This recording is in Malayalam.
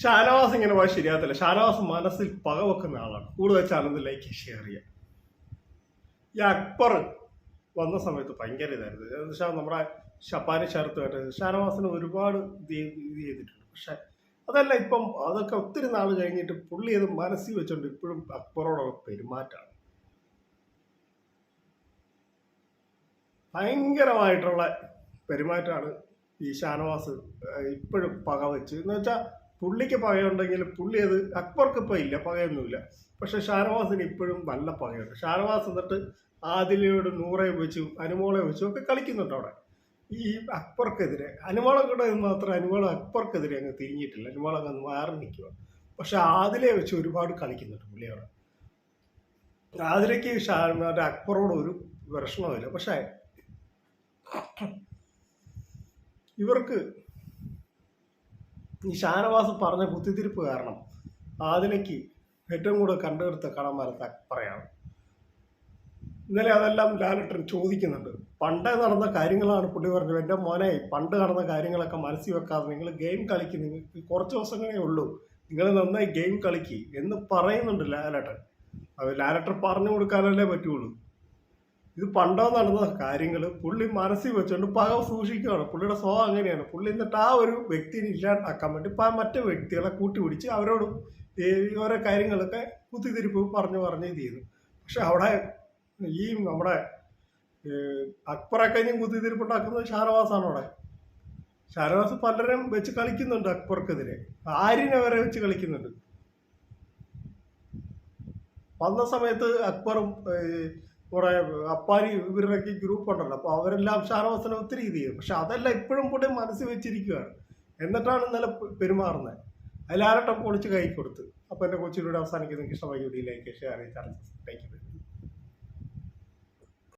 ഷാനവാസ് ഇങ്ങനെ പോയാൽ ശരിയാകത്തില്ല. ഷാനവാസ് മനസ്സിൽ പക വെക്കുന്ന ആളാണ്. കൂടുതൽ ചാനൽ ലൈക്ക് ഷെയർ ചെയ്യാം. ഈ അക്ബർ വന്ന സമയത്ത് ഭയങ്കര ഇതായിരുന്നു. എന്ന് വെച്ചാൽ നമ്മുടെ ഷപ്പാനി ഷർത്തുമായിട്ട് ഷാനവാസിന് ഒരുപാട് ഇത് ചെയ്തിട്ടുണ്ട്. പക്ഷെ അതല്ല ഇപ്പം അതൊക്കെ ഒത്തിരി നാൾ കഴിഞ്ഞിട്ട് പുള്ളി അത് മനസ്സിൽ വെച്ചോണ്ട് ഇപ്പോഴും അക്ബറോടുള്ള പെരുമാറ്റമാണ് ഭയങ്കരമായിട്ടുള്ള പെരുമാറ്റമാണ് ഈ ഷാനവാസ് ഇപ്പോഴും പക വെച്ച് എന്ന് വെച്ചാൽ പുള്ളിക്ക് പകയുണ്ടെങ്കിൽ പുള്ളി അത് അക്ബർക്ക് ഇപ്പം ഇല്ല പകയൊന്നുമില്ല. പക്ഷെ ഷാനവാസിന് ഇപ്പോഴും നല്ല പകയുണ്ട്. ഷാനവാസ് എന്നിട്ട് ആദിലയോട് നൂറെ വെച്ചു അനുമോളെ വെച്ചും ഒക്കെ കളിക്കുന്നുണ്ട് അവിടെ. ഈ അക്ബർക്കെതിരെ അനുമോളെ കൂടെ മാത്രം അനുമോളം അക്ബർക്കെതിരെ അങ്ങ് തിരിഞ്ഞിട്ടില്ല. അനുമോളം അങ്ങ് മാറി നിൽക്കുക പക്ഷെ ആദിലെ വെച്ച് ഒരുപാട് കളിക്കുന്നുണ്ട് പുള്ളി അവിടെ. ആദിലയ്ക്ക് ഷാരുടെ അക്ബറോട് ഒരു പ്രശ്നമില്ല പക്ഷേ ഇവർക്ക് ഈ ഷാനവാസ് പറഞ്ഞ കുത്തിത്തിരിപ്പ് കാരണം ആദിലയ്ക്ക് ഏറ്റവും കൂടുതൽ കണ്ടെടുത്ത കടന്മാരെ പറയാണ്. ഇന്നലെ അതെല്ലാം ലാലട്ടൻ ചോദിക്കുന്നുണ്ട്. പണ്ട് നടന്ന കാര്യങ്ങളാണ് പുള്ളി പറഞ്ഞത്. എന്റെ മോനെ പണ്ട് നടന്ന കാര്യങ്ങളൊക്കെ മനസ്സിൽ വെക്കാതെ നിങ്ങൾ ഗെയിം കളിക്കും. നിങ്ങൾക്ക് കുറച്ച് ദിവസങ്ങളേ ഉള്ളൂ. നിങ്ങൾ നന്നായി ഗെയിം കളിക്കി എന്ന് പറയുന്നുണ്ട് ലാലട്ടൻ. അത് ലാലട്ടൻ പറഞ്ഞു കൊടുക്കാനല്ലേ പറ്റുള്ളൂ. ഇത് പണ്ടോ നടന്ന കാര്യങ്ങൾ പുള്ളി മനസ്സിൽ വെച്ചുകൊണ്ട് പക സൂക്ഷിക്കുകയാണ്. പുള്ളിയുടെ സ്വഭാവം അങ്ങനെയാണ്. പുള്ളി എന്നിട്ട് ആ ഒരു വ്യക്തിനെ ഇല്ലാണ്ടാക്കാൻ വേണ്ടി മറ്റു വ്യക്തികളെ കൂട്ടിപ്പിടിച്ച് അവരോട് ഓരോ കാര്യങ്ങളൊക്കെ കുത്തിത്തിരിപ്പ് പറഞ്ഞു പറഞ്ഞ് ചെയ്തു. പക്ഷെ അവിടെ ഈ നമ്മുടെ അക്ബറൊക്കെ ഇനിയും കുത്തിത്തിരിപ്പുണ്ടാക്കുന്നത് ഷാനവാസാണ് അവിടെ. ഷാനവാസ് പലരും വെച്ച് കളിക്കുന്നുണ്ട് അക്ബർക്കെതിരെ. ആര്യനെ വരെ വെച്ച് കളിക്കുന്നുണ്ട്. വന്ന സമയത്ത് അക്ബറും നമ്മുടെ അപ്പാരി ഇവരുടെയൊക്കെ ഗ്രൂപ്പ് ഉണ്ടല്ലോ. അപ്പോൾ അവരെല്ലാം ഷാനവാസിനെ ഒത്തിരി ഇത് ചെയ്യും. പക്ഷെ അതെല്ലാം ഇപ്പോഴും കൂടെ മനസ്സിൽ വെച്ചിരിക്കുകയാണ്. എന്നിട്ടാണ് ഇന്നലെ പെരുമാറുന്നത് അതിലാരട്ടം പൊളിച്ച് കൈ കൊടുത്ത്. അപ്പോൾ എന്റെ കൊച്ചിലൂടെ അവസാനിക്കുന്ന. ഇഷ്ടമായി ലൈക്ക് ഷെയർ ചെയ്ത് താങ്ക് യു